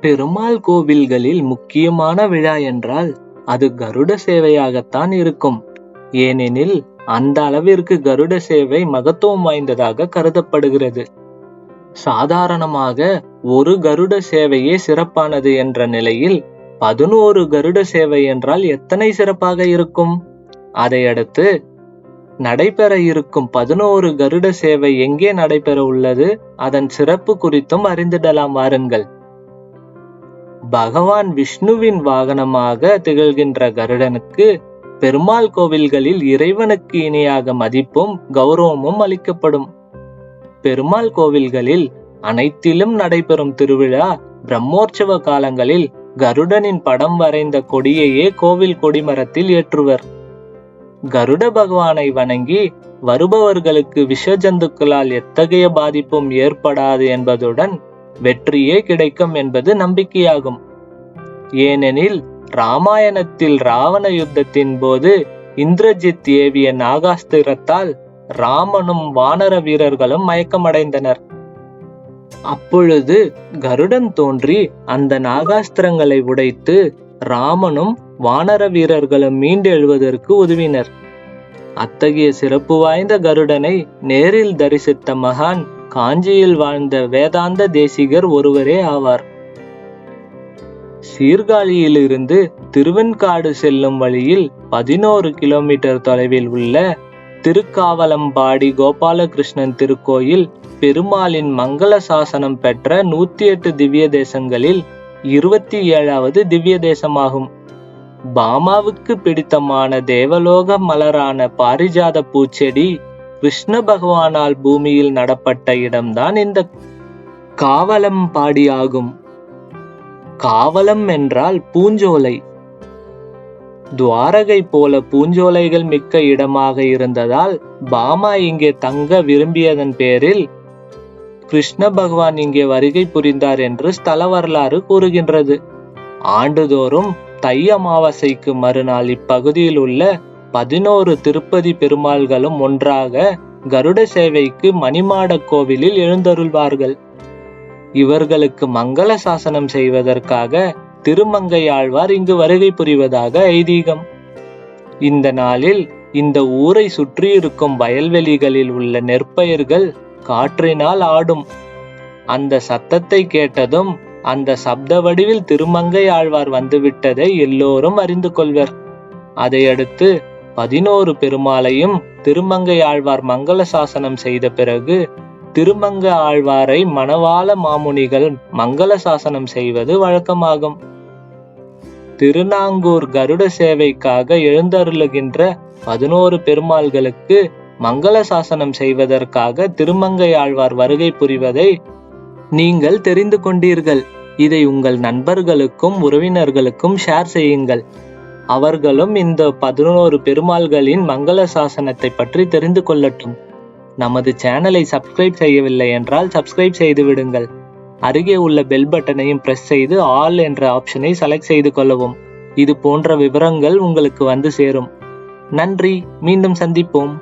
பெருமாள் கோவில்களில் முக்கியமான விழா என்றால் அது கருட சேவையாகத்தான் இருக்கும். ஏனெனில் அந்த அளவிற்கு கருட சேவை மகத்துவம் வாய்ந்ததாக கருதப்படுகிறது. சாதாரணமாக ஒரு கருட சேவையே சிறப்பானது என்ற நிலையில் பதினோரு கருட சேவை என்றால் எத்தனை சிறப்பாக இருக்கும்? அதையடுத்து நடைபெற இருக்கும் பதினோரு கருட சேவை எங்கே நடைபெற உள்ளது? அதன் சிறப்பு குறித்தும் அறிந்திடலாம் வாருங்கள். பகவான் விஷ்ணுவின் வாகனமாக திகழ்கின்ற கருடனுக்கு பெருமாள் கோவில்களில் இறைவனுக்கு இணையாக மதிப்பும் கௌரவமும் அளிக்கப்படும். பெருமாள் கோவில்களில் அனைத்திலும் நடைபெறும் திருவிழா பிரம்மோற்சவ காலங்களில் கருடனின் படம் வரைந்த கொடியையே கோவில் கொடிமரத்தில் ஏற்றுவர். கருட பகவானை வணங்கி வருபவர்களுக்கு விஷ ஜந்துக்களால் எத்தகைய பாதிப்பும் ஏற்படாது என்பதுடன் வெற்றியே கிடைக்கும் என்பது நம்பிக்கையாகும். ஏனெனில் ராமாயணத்தில் ராவண யுத்தத்தின் போது இந்திரஜித் ஏவிய நாகாஸ்திரத்தால் ராமனும் வானர வீரர்களும் மயக்கமடைந்தனர். அப்பொழுது கருடன் தோன்றி அந்த நாகாஸ்திரங்களை உடைத்து ராமனும் வானர வீரர்களும் மீண்டெழுவதற்கு உதவினர். அத்தகைய சிறப்பு வாய்ந்த கருடனை நேரில் தரிசித்த மகான் காஞ்சியில் வாழ்ந்த வேதாந்த தேசிகர் ஒருவரே ஆவார். சீர்காழியிலிருந்து திருவெண்காடு செல்லும் வழியில் பதினோரு கிலோமீட்டர் தொலைவில் உள்ள திருக்காவலம்பாடி கோபாலகிருஷ்ணன் திருக்கோயில் பெருமாளின் மங்கள சாசனம் பெற்ற நூத்தி எட்டு திவ்ய தேசங்களில் இருபத்தி ஏழாவது திவ்ய தேசமாகும். பாமாவுக்கு பிடித்தமான தேவலோக மலரான பாரிஜாத பூச்செடி கிருஷ்ண பகவானால் பூமியில் நடப்பட்ட இடம்தான் இந்த காவலம் பாடியாகும். காவலம் என்றால் பூஞ்சோலை. துவாரகை போல பூஞ்சோலைகள் மிக்க இடமாக இருந்ததால் பாமா இங்கே தங்க விரும்பியதன் பேரில் கிருஷ்ண பகவான் இங்கே வருகை புரிந்தார் என்று ஸ்தல வரலாறு கூறுகின்றது. ஆண்டுதோறும் தை அமாவாசைக்கு மறுநாள் இப்பகுதியில் உள்ள பதினோரு திருப்பதி பெருமாள்களும் ஒன்றாக கருட சேவைக்கு மணிமாட கோவிலில் எழுந்தருள்வார்கள். இவர்களுக்கு மங்கள சாசனம் செய்வதற்காக திருமங்கையாழ்வார் இங்கு வருகை புரிவதாக ஐதீகம். இந்த நாளில் இந்த ஊரை சுற்றி இருக்கும் வயல்வெளிகளில் உள்ள நெற்பயிர்கள் காற்றினால் ஆடும். அந்த சத்தத்தை கேட்டதும் அந்த சப்த வடிவில் திருமங்கை ஆழ்வார் வந்துவிட்டதை எல்லோரும் அறிந்து கொள்வர். அதையடுத்து பதினோரு பெருமாளையும் திருமங்கை ஆழ்வார் மங்கள சாசனம் செய்த பிறகு திருமங்க ஆழ்வாரை மணவாள மாமுனிகள் மங்கள சாசனம் செய்வது வழக்கமாகும். திருநாங்கூர் கருட சேவைக்காக எழுந்தருளுகின்ற பதினோரு பெருமாள்களுக்கு மங்கள சாசனம் செய்வதற்காக திருமங்கை ஆழ்வார் வருகை புரிவதை நீங்கள் தெரிந்து கொண்டீர்கள். இதை உங்கள் நண்பர்களுக்கும் உறவினர்களுக்கும் ஷேர் செய்யுங்கள். அவர்களும் இந்த பதினோரு பெருமாள்களின் மங்கள சாசனத்தை பற்றி தெரிந்து கொள்ளட்டும். நமது சேனலை சப்ஸ்கிரைப் செய்யவில்லை என்றால் சப்ஸ்கிரைப் செய்து விடுங்கள் அருகே உள்ள பெல் பட்டனையும் பிரஸ் செய்து ஆல் என்ற ஆப்ஷனை செலக்ட் செய்து கொள்ளவும். இது போன்ற விவரங்கள் உங்களுக்கு வந்து சேரும். நன்றி. மீண்டும் சந்திப்போம்.